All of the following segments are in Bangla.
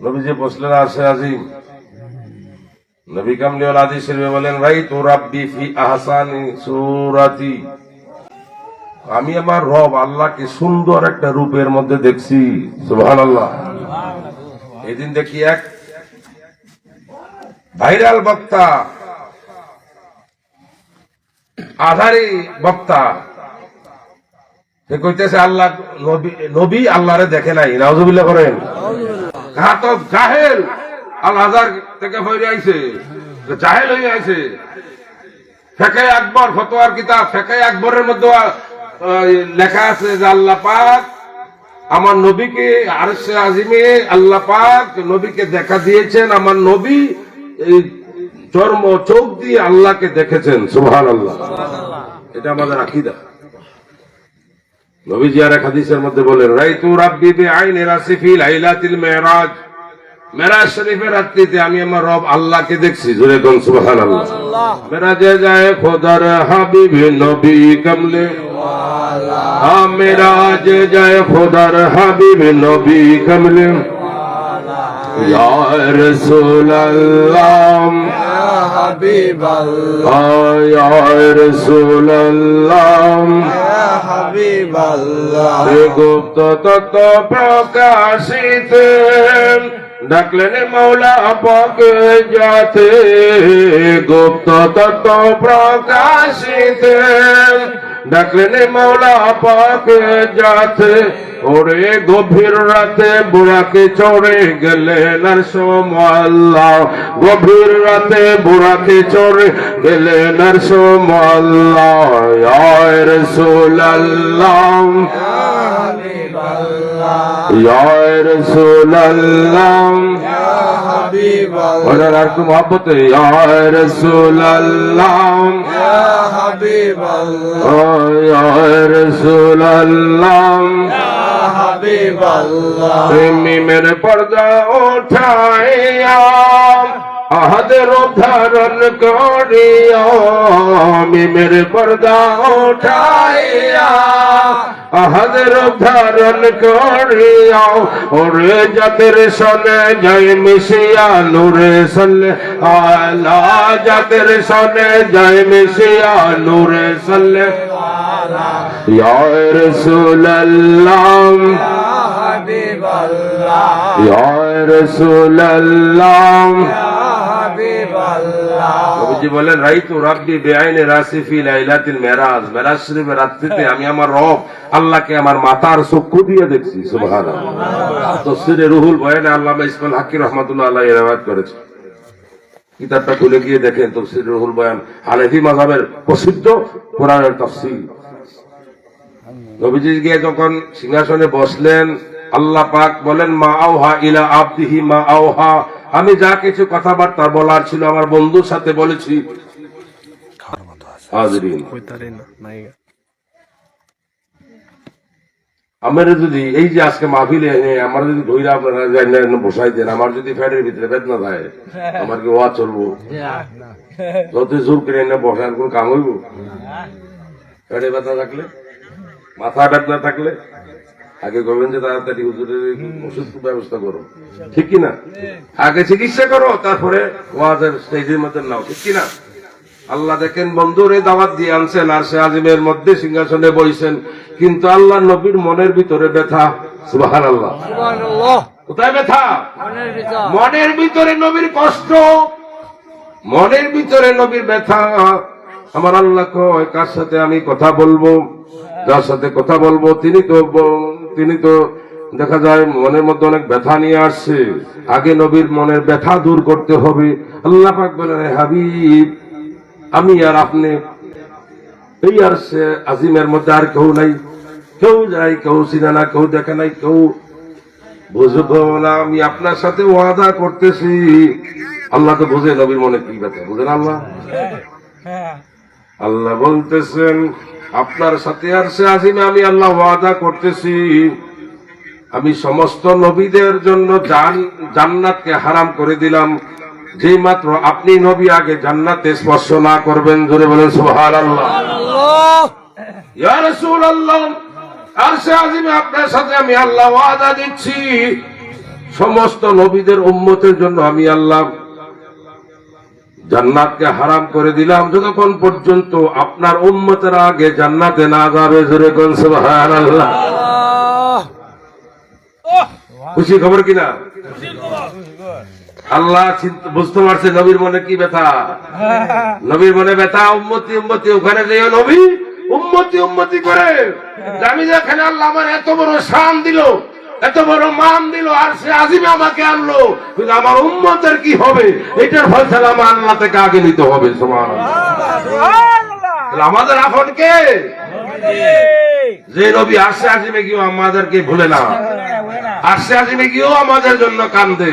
নবীজি বসলেন আসে আজিম, নবী কামলিওয়াল আদি শরীফে বলেন ভাই তো রাব্বি ফি আহসানি সুরাতি। আমি আমার রব আল্লাহকে সুন্দর একটা রূপের মধ্যে দেখছি, সুবহানাল্লাহ। এদিন দেখি এক ভাইরাল বক্তা, আধারি বক্তা, সে কইতেছে, আল্লাহ নবী আল্লাহরে দেখে নাই, নাউজুবিল্লাহ করেন। ঘাতক জাহেল। আল হাজার থেকে ফিরে আইছে। জাহেল হয়ে আইছে। ফেকে আকবর, ফতোয়ার কিতাব, ফেকে আকবরের মধ্যে লেখা আছে যে আল্লাহ পাক আমার নবীকে, আরশে আজিমে আল্লাহ পাক নবীকে দেখা দিয়েছেন। আমার নবী এই চর্ম চোখ দিয়ে আল্লাহকে দেখেছেন। সুবহান আল্লাহ এটা আমাদের আকিদা। নবীজি আর এক হাদিসের মধ্যে বলেন রাইতু রাব্বি বি আইনি রাসিফি লাইলাতিল মেরাজ। মেরাজ শরীফের রাত্রিতে আমি আমার রব আল্লাহকে দেখছি জোরে কোন সুবহানাল্লাহ। মেরাজে যায় খোদার হাবিব নবী কমলে। হ্যাঁ মেরাজে যায় খোদার হাবিব নবী কমলে। ইয়া রাসূলুল্লাহ হাবিব ইয়া রাসূলুল্লাহ হাবিব আল্লাহ এ গুপ্ত তত্ত্ব প্রকাশিত ডাকলেন মৌলা পাকে যাতে গুপ্ত তত্ত্ব প্রকাশিত ডাকলেন মাওলা পাকে যাতে ওরে গভীর রাতে বুড়াকে চড়ে গেলেন আর সোমাল্লাহ। গভীর রাতে বুড়াকে চড়ে গেলেন আর সোমাল্লাহ। রসুল্লাহ আর একটু মহব্বত আল্লাহ মিমের পর্দা উঠাইয়া আহাদের ধারণ করিয়া মিমের পর্দা উঠাইয়া আহাদের ধারণ করিয়া ওরে জাতের সনে যাই মিশিয়া নূরে সল্লে আলা জাতের সনে যাই মিশিয়া নূরে সল্লে ইয়া রাসূলুল্লাহ হাবিব আল্লাহ ইয়া রাসূলুল্লাহ হাবিব আল্লাহ নবীজি বলেন রাইতু রাব্বি বেআইনে রাসিফি লাইলাতিল মেরাজ। মেরাজ শরীফের রাত্রিতে আমি আমার রব আল্লাহকে আমার মাতার চক্ষু দিয়ে দেখছি সুবহানাল্লাহ। তফসিরে রুহুল বয়ানে আল্লামা ইসমাইল রহমাতুল্লাহ আলাইহি রিওয়ায়াত করেছে কিতাবটা খুলে গিয়ে দেখেন তফসির রুহুল বয়ান হানাফি মাযহাবের প্রসিদ্ধ কোরআনের তাফসীর নবীজি গিয়ে যখন সিংহাসনে বসলেন আল্লাহ পাক বলেন মা আওহা ইলা আবদিহি মা আওহা আমি যা কিছু কথাবার্তা বলার ছিল আমার বন্ধুর সাথে বলেছি। আমার যদি এই যে আজকে মাহফিলে আমার যদি ধৈরা আপনারা বসাই দেন, আমার যদি ফ্যাটের ভিতরে বেদনা থাকে আমার কি ওয়া চলবো? যত জোর করে এনে বসার কোন কাম হইব? ফ্যাটে ব্যথা থাকলে? মাথা ব্যথা থাকলে? আগে করবেন যে তাড়াতাড়ি হুজুরের ওষুধ ব্যবস্থা করো। ঠিক কি না আগে চিকিৎসা করো তারপরে ওয়াজের স্টেজের মধ্যে নাও ঠিক কি না আল্লাহ দেখেন বন্ধুরে দাওয়াত দিয়ে আনছেন আর সে আজিমের মধ্যে সিংহাসনে বইছেন কিন্তু আল্লাহ নবীর মনের ভিতরে ব্যথা সুবাহান আল্লাহ কোথায় ব্যথা? মনের মনের ভিতরে নবীর কষ্ট মনের ভিতরে নবীর ব্যথা। আমার আল্লাহ কয় কার সাথে আমি কথা বলব? যার সাথে কথা বলব তিনি তো তিনি তো দেখা যায় মনের মধ্যে অনেক ব্যথা নিয়ে আসছে। আগে নবীর মনের ব্যথা দূর করতে হবে। আল্লাহ পাক বলেন হাবিব আমি আর আপনি এই আর সে আজিমের মধ্যে আর কেউ নাই। কেউ যায় কেউ চিনে না কেউ দেখে নাই কেউ বুঝব না আমি আপনার সাথে ওয়াদা করতেছি। আল্লাহ তো বুঝে নবীর মনে কি ব্যথা বুঝেন আল্লাহ? আল্লাহ বলতেছেন আপনার সাথে আর সে আজিমে আমি আল্লাহ ওয়াদা করতেছি। আমি সমস্ত নবীদের জন্য জান- জান্নাতকে হারাম করে দিলাম। যেই মাত্র আপনি নবী আগে জান্নাতে স্পর্শ না করবেন জোরে বলেন সুহার আল্লাহ আর সে আজিমে আপনার সাথে আমি আল্লাহ ওয়াদা দিচ্ছি। সমস্ত নবীদের উম্মতের জন্য আমি আল্লাহ জান্নাতকে হারাম করে দিলাম যতক্ষণ পর্যন্ত আপনার উম্মতের আগে জান্নাতে না যাবে জোরে আল্লাহ খুশি খবর কিনা? আল্লাহ বুঝতে পারছে নবীর মনে কি ব্যথা? নবীর মনে ব্যথা উম্মতি উম্মতি ওখানে যেও নবী উম্মতি উম্মতি করে। আমি যেখানে আল্লাহ আমার এত বড় শান দিল। এত বড় মান দিল, আর সে আজিমে আমাকে আনলো। কিন্তু আমার উম্মতের কি হবে? এটার ফয়সালা আমার আল্লাহ থেকে আগে নিতে হবে সমান আমাদের আপন কে? যে নবী আসছে আজিমে গিয়েও আমাদেরকে ভুলে না। আসছে আজিমে গিয়েও আমাদের জন্য কান্দে।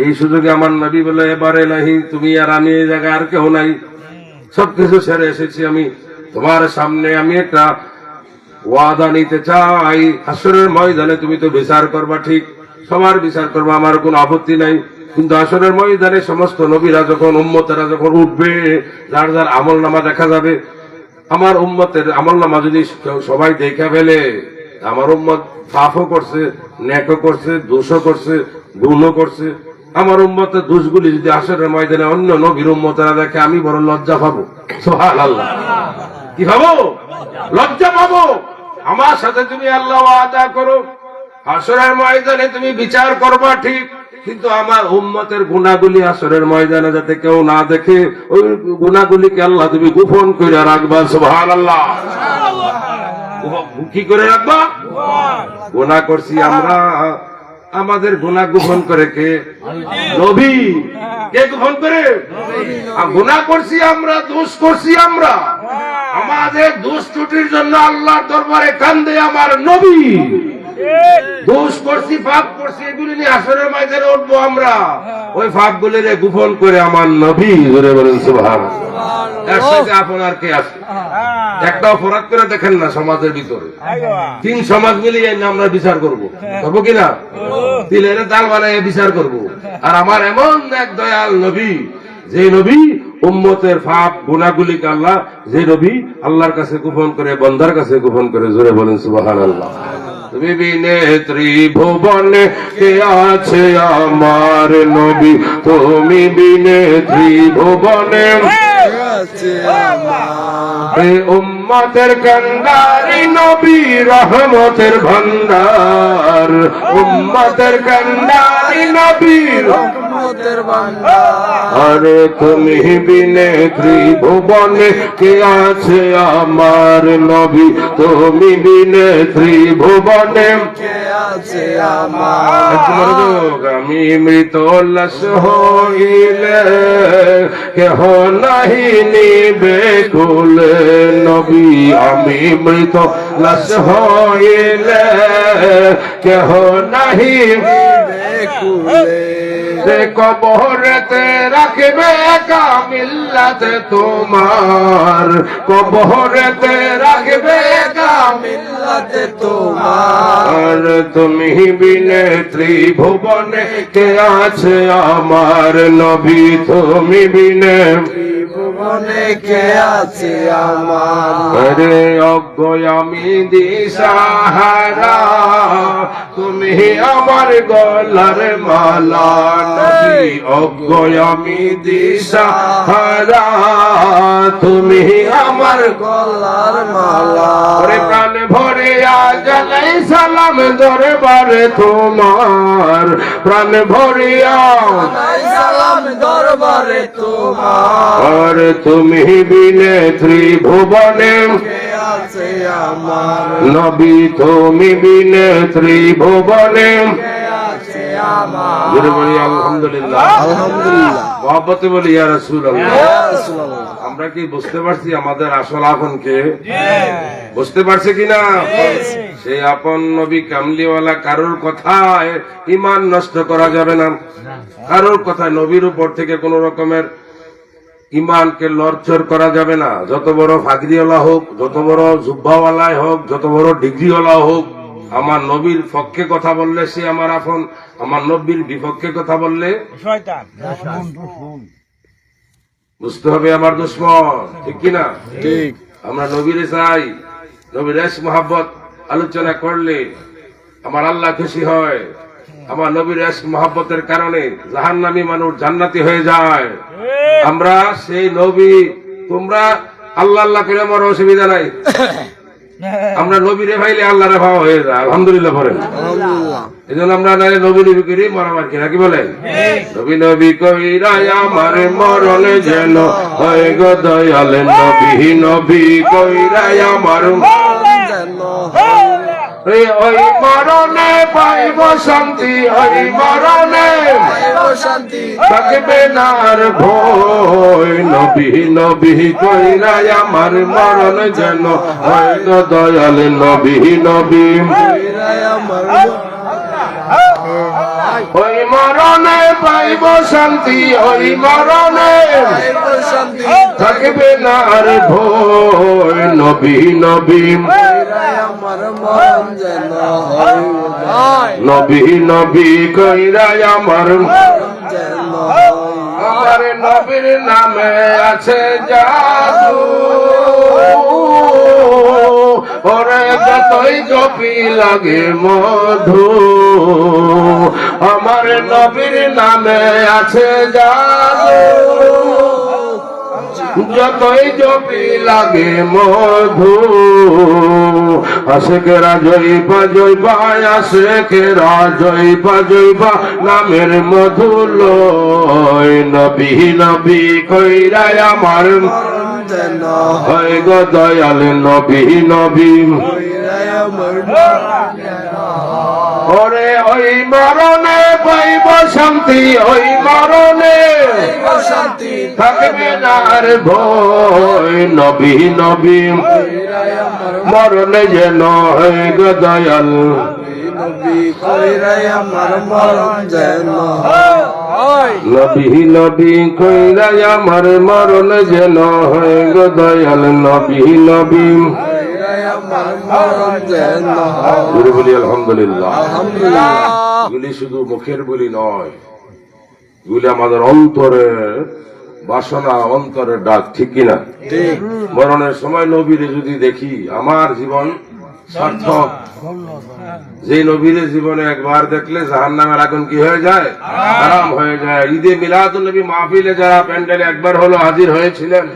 এই সুযোগে আমার নবী বলে, এবারে নাহি, তুমি আর আমি এই জায়গায় আর কেউ নাই। সবকিছু ছেড়ে এসেছি আমি। তোমার সামনে আমি একটা ওয়াদা নিতে চাই। আসরের ময়দানে তুমি তো বিচার করবা ঠিক। সবার বিচার করবা, আমার কোনো আপত্তি নাই। কিন্তু আসরের ময়দানে সমস্ত নবীরা যখন, উম্মতেরা যখন উঠবে, যার যার আমল নামা দেখা যাবে। আমার উম্মতের আমল নামা যদি সবাই দেখে ফেলে আমার উম্মত পাপও করছে নেকও করছে, দোষও করছে, গুণও করছে। আমার উম্মতের দোষগুলি যদি আসরের ময়দানে অন্য নবীর উম্মতেরা দেখে, আমি বড় লজ্জা পাবো। সোহাল আল্লাহ কি ভাবো? লজ্জা পাবো? আমার সাথে তুমি আল্লাহ আদা করো। আসরের ময়দানে তুমি বিচার করবা ঠিক, কিন্তু আমার উম্মতের গুণাগুলি আসরের ময়দানে যাতে কেউ না দেখে, ওই গুণাগুলিকে আল্লাহ তুমি গোপন করে রাখবা সুবহান আল্লাহ কি করে রাখবা? গুণা করছি আমরা। আমাদের গুণা গোপন করে কে? নবী। কে গোপন করে? গুণা করছি আমরা, দোষ করছি আমরা। আমাদের দোষ ত্রুটির জন্য আল্লাহর দরবারে কান্দে আমার নবী। দোষ করছি পাপ করছি এগুলি নিয়ে আসরের ময়দানে উঠবো আমরা। ওই পাপ গুলির গোপন করে আমার নবী ধরে বলেন সুভান এর সাথে আপনার কে আছে? একটা অপরাধ করে দেখেন না সমাজের ভিতরে। তিন সমাজ মিলিয়ে আমরা বিচার করব। করব কিনা তিলের দাল বানায় বিচার করব। আর আমার এমন এক দয়াল নবী যে নবী উম্মতের ফাপ গুনাগুলিকে আল্লাহ, যে নবী আল্লাহর কাছে গোপন করে, বন্দার কাছে গোপন করে, জোরে বলেন সুবাহান আল্লাহ তুমি বিনে ত্রিভুবনে কে আছে আমার নবী? তুমি বিনে ত্রিভুবনে এ উম্মতের কান্ডারি নবী, রহমতের ভান্ডার। উম্মতের কান্ডারি নবী রহমতের বান্দা। আরে তুমি বিনে ত্রিভুবনে কে আছে আমার নবী? তুমি বিনে ত্রিভুবনে কে আছে আমার? আমি মৃত লাশ হইলে কেহ নাহি নিবে কুলে নবী। আমি মৃত লাশ হইলে কেহ নাহি সে কবরেতে রাখবে কামিল্লাতে তোমার। কবরেতে রাখবে কামিল মিল্লাতে তোমার। তুমি বিনে ত্রিভুবনে কে আছে আমার নবী? তুমি বিনে কে আছে আমার? অজ্ঞ আমি দিশাহারা তুমি আমার গলার মালা অজ্ঞ আমি দিশাহারা তুমি আমার গলার মালা। প্রাণ ভরে আজালাই সালাম দরবারে তোমার। প্রাণ ভরিয়া সালাম দরবারে তোমার। তুমি বিনে ত্রিভুবনে আমার? নবী তুমি বিনে ত্রিভুবনে বলি আলহামদুলিল্লাহ। আলহামদুলিল্লাহ। মহব্বতে বলি ইয়া রাসূলুল্লাহ। আমরা কি বুঝতে পারছি আমাদের আসল আপন কে? বুঝতে পারছে কিনা? সেই আপন নবী কামলিওয়ালা কারোর কথায় ইমান নষ্ট করা যাবে না। কারোর কথায় নবীর উপর থেকে কোন রকমের ইমানকে লড়চড় করা যাবে না। যত বড় ফাগরিওয়ালা হোক যত বড় জুব্বাওয়ালাই হোক যত বড় ডিগ্রিওয়ালা হোক আমার নবীর পক্ষে কথা বললে সে আমার আপন আমার নবীর বিপক্ষে কথা বললে? বুঝতে হবে আমার দুশ্মন ঠিক কিনা ঠিক। আমরা নবীরে চাই নবীর এস মোহাব্বত আলোচনা করলে আমার আল্লাহ খুশি হয়। আমার নবীর এস মহাব্বতের কারণে জাহান্নামী মানুষ জান্নাতি হয়ে যায়। আমরা সেই নবী তোমরা আল্লাহ আল্লাহ করে আমার অসুবিধা নাই। আমরা নবীরে ভাইলে আল্লাহরে ভাবা হয়ে যায় আলহামদুলিল্লাহ পড়েন এই জন্য আমরা নাহলে নবী নবী করি মরামার কিনা কি বলেন? নবী নবী কবিরাই আমার মরণে যেন হয়ে গো দয়ালে নবী নবী কবিরাই আমার যেন এই ওই মরণে পাইব শান্তি ওই মরণে থাকবে না আর ভয়। নবী নবী কইরাই আমার মরণ যেন হয় দয়ালে। নবী নবী আমার ওই মরণে পাইব শান্তি, ওই মরণে থাকবে না আর ভয় নবী নবী। নবী নবী, কইরাই আমার। আমার নবীর নামে আছে জাদু। ওরে যতই জপি লাগে মধু, আমার নবীর নামে আছে জাদু। যতই জপি লাগে মধু আশেকেরা জয়পা জয়পা আশেকেরা জয়পা জয়পা নামের মধু লয় নবী নবী কইরাই আমার হয় গো দয়াল নবী নবী। ওরে ওই মরণে পাইব শান্তি ওই মরণে শান্তি থাকবে না আর ভয়। নবী নবী, মরণে যেন হয় গো দয়াল। নবী কইরাই আমার মরণ যেন। নবী নবী কইরাই আমার মরণ যেন হয় গো দয়াল নবী নবী। বলি আলহামদুলিল্লাহ। শুধু মুখের বলি নয় এগুলি আমাদের অন্তরে বাসনা অন্তরের ডাক ঠিক কিনা? ঠিক। মরণের সময় নবীরে যদি দেখি আমার জীবন সার্থক। যে নবীরে জীবনে একবার দেখলে জাহান নামের আগুন কি হয়ে যায়? আরাম হয়ে যায়। ঈদে মিলাদুল নবী মাহফিলে যারা প্যান্ডেলে একবার হলো হাজির হয়েছিলেন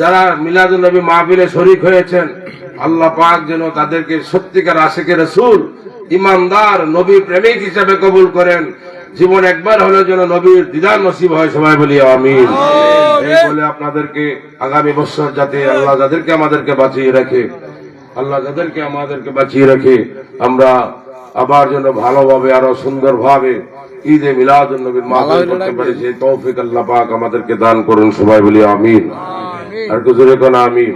যারা মিলাদুল নবী মাহফিলে শরিক হয়েছেন আল্লাহ পাক যেন তাদেরকে সত্যিকার আশেকের রসুল ইমানদার নবী প্রেমিক হিসাবে কবুল করেন। জীবন একবার হলে যেন নবীর দিদার নসিব হয় সবাই বলি আমিন। এই বলে আপনাদেরকে আগামী বছর যাতে আল্লাহ যাদেরকে আমাদেরকে বাঁচিয়ে রাখে আল্লাহ যাদেরকে আমাদেরকে বাঁচিয়ে রাখে। আমরা আবার যেন ভালোভাবে আরও সুন্দর ভাবে ঈদে মিলাদ নবীর মাহফিল করতে পারি সেই তৌফিক আল্লাহ পাক আমাদেরকে দান করুন সবাই বলি আমিন। আর কিছু রেখো না আমিন।